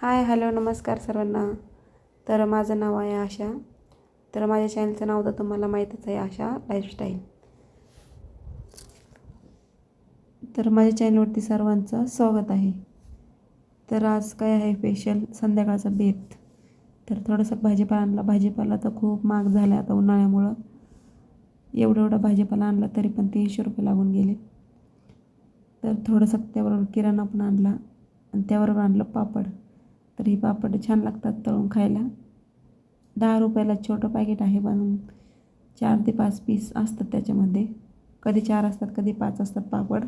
Hi hello नमस्कार सर्वांना. तर माझं नाव आहे आशा. तर माझ्या चॅनलचं नाव तर तुम्हाला माहीतच आहे आशा लाईफस्टाईल तर माझ्या चॅनलवरती सर्वांचं स्वागत आहे. तर आज काय आहे स्पेशल संध्याकाळचा बेत. तर थोडंसं भाजीपाला आणला भाजीपाला तर खूप महाग झाला आता उन्हाळ्यामुळं. एवढं एवढा भाजीपाला आणला तरी पण तीनशे रुपये लागून गेले. तर थोडंसं त्याबरोबर किराणा पण आणला आणि त्याबरोबर आणलं पापड. तर ही पापड छान लागतात तळून खायला. दहा रुपयाला छोटं पॅकेट आहे पण चार ते पाच पीस असतात त्याच्यामध्ये. कधी चार असतात कधी पाच असतात पापड.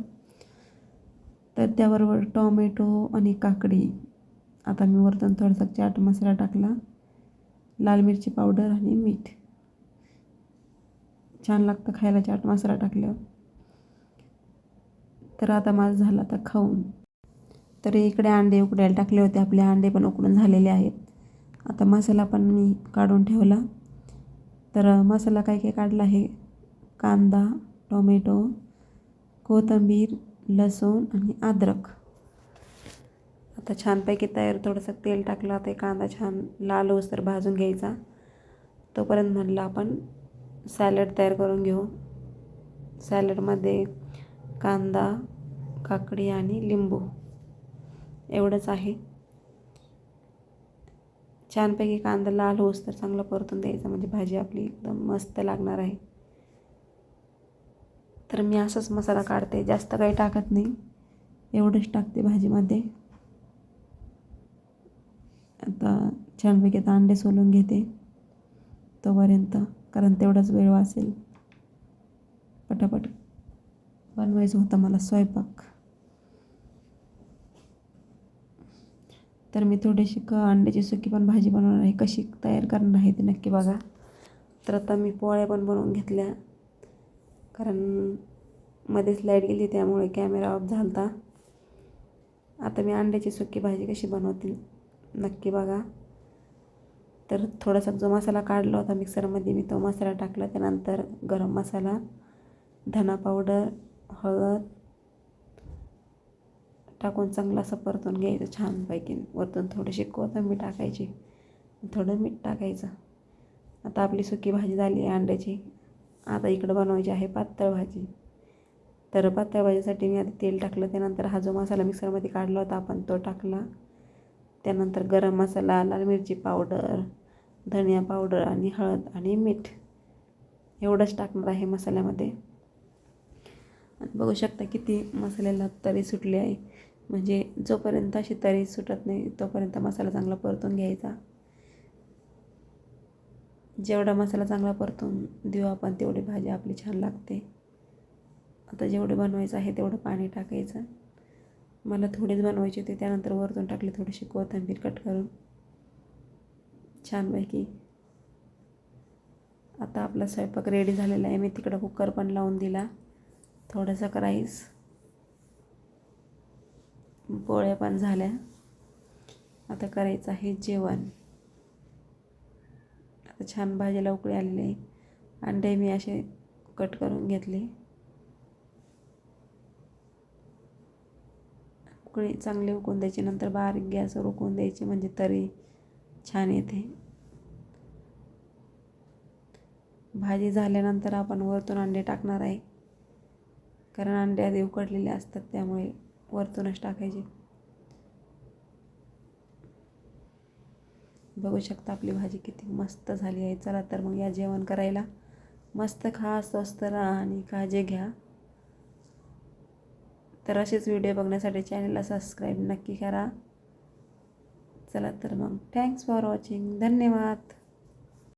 तर त्याबरोबर टॉमॅटो आणि काकडी. आता मी वरतून थोडासा चाट मसाला टाकला. लाल मिरची पावडर आणि मीठ. छान लागतं खायला चाट मसाला टाकल्यावर. तर आता माझं झालं आता खाऊन. तर इकडे अंडे उकडायला टाकले होते. आपले अंडे पण उकडून झालेले आहेत. आता मसाला पण मी काढून ठेवला. तर मसाला काय काय काढला आहे? कांदा टोमॅटो कोथिंबीर लसूण आणि अद्रक. आता छानपैकी तयार थोडंसं तेल टाकलं. ते कांदा छान लाल तर भाजून घ्यायचा. तोपर्यंत म्हटलं आपण सॅलड तयार करून घेऊ. सॅलडमध्ये कांदा काकडी आणि लिंबू. एवढंच आहे. छानपैकी कांदा लाल होस तर चांगलं परतून द्यायचा. म्हणजे भाजी आपली एकदम मस्त लागणार आहे. तर मी असंच मसाला काढते. जास्त काही टाकत नाही. एवढंच टाकते भाजीमध्ये. आता छानपैकी आता अंडे सोलून घेते तोपर्यंत. कारण तेवढाच वेळ वाचेल. पटापट बनवायचं होतं मला स्वयंपाक. तर मी थोडीशी क अंड्याची सुकी पण भाजी बनवणार आहे. कशी तयार करणार आहे ते नक्की बघा. तर आता मी पोळ्या पण बनवून घेतल्या. कारण मध्येच लाइट गेली त्यामुळे कॅमेरा ऑफ झाला होता आता मी अंड्याची सुकी भाजी कशी बनवतील नक्की बघा. तर थोडासा जो मसाला काढला होता मिक्सरमध्ये मी तो मसाला टाकला. त्यानंतर गरम मसाला धना पावडर हळद टाकून चांगला असं परतून घ्यायचं छानपैकी. वरतून थोडीशी कोथिंबीर टाकायची. थोडं मीठ टाकायचं. आता आपली सुकी भाजी झाली आहे अंड्याची. आता इकडं बनवायची आहे पातळ भाजी. तर पातळ भाजीसाठी मी आधी तेल टाकलं. त्यानंतर हा जो मसाला मिक्सरमध्ये काढला होता आपण तो टाकला. त्यानंतर गरम मसाला लाल मिरची पावडर धनिया पावडर आणि हळद आणि मीठ. एवढंच टाकणार आहे मसाल्यामध्ये. आणि बघू शकता किती मसाल्याला तरी सुटली आहे. म्हणजे जोपर्यंत अशी तरी सुटत नाही तोपर्यंत मसाला चांगला परतून घ्यायचा. जेवढा मसाला चांगला परतून देऊ आपण तेवढी भाजी आपली छान लागते. आता जेवढं बनवायचं आहे तेवढं पाणी टाकायचं. मला थोडीच बनवायची होती त्यानंतर वरतून टाकली थोडीशी कोथिंबीर कट करून. छानपैकी. आता आपला स्वयंपाक रेडी झालेला आहे. मी तिकडं कुकर पण लावून दिला. थोडासा राईस पोळ्या पण झाल्या. आता करायचं आहे जेवण. आता छान भाजीला उकळी आलेली आहे. अंडे मी असे कट करून घेतले. उकळी चांगली उकळून द्यायची नंतर बारीक गॅसवर उकळून द्यायची म्हणजे तरी छान येते. भाजी झाल्यानंतर आपण वरतून अंडे टाकणार आहे. कारण अंडे आधी उकडलेले असतात त्यामुळे वरतूनच टाकायचे. बघू शकता आपली भाजी किती मस्त झाली आहे. चला तर मग या जेवण करायला. मस्त खा स्वस्त राहा आणि काळजी घ्या. तर असेच व्हिडिओ बघण्यासाठी चॅनलला सबस्क्राईब नक्की करा. चला तर मग. थँक्स फॉर वॉचिंग धन्यवाद.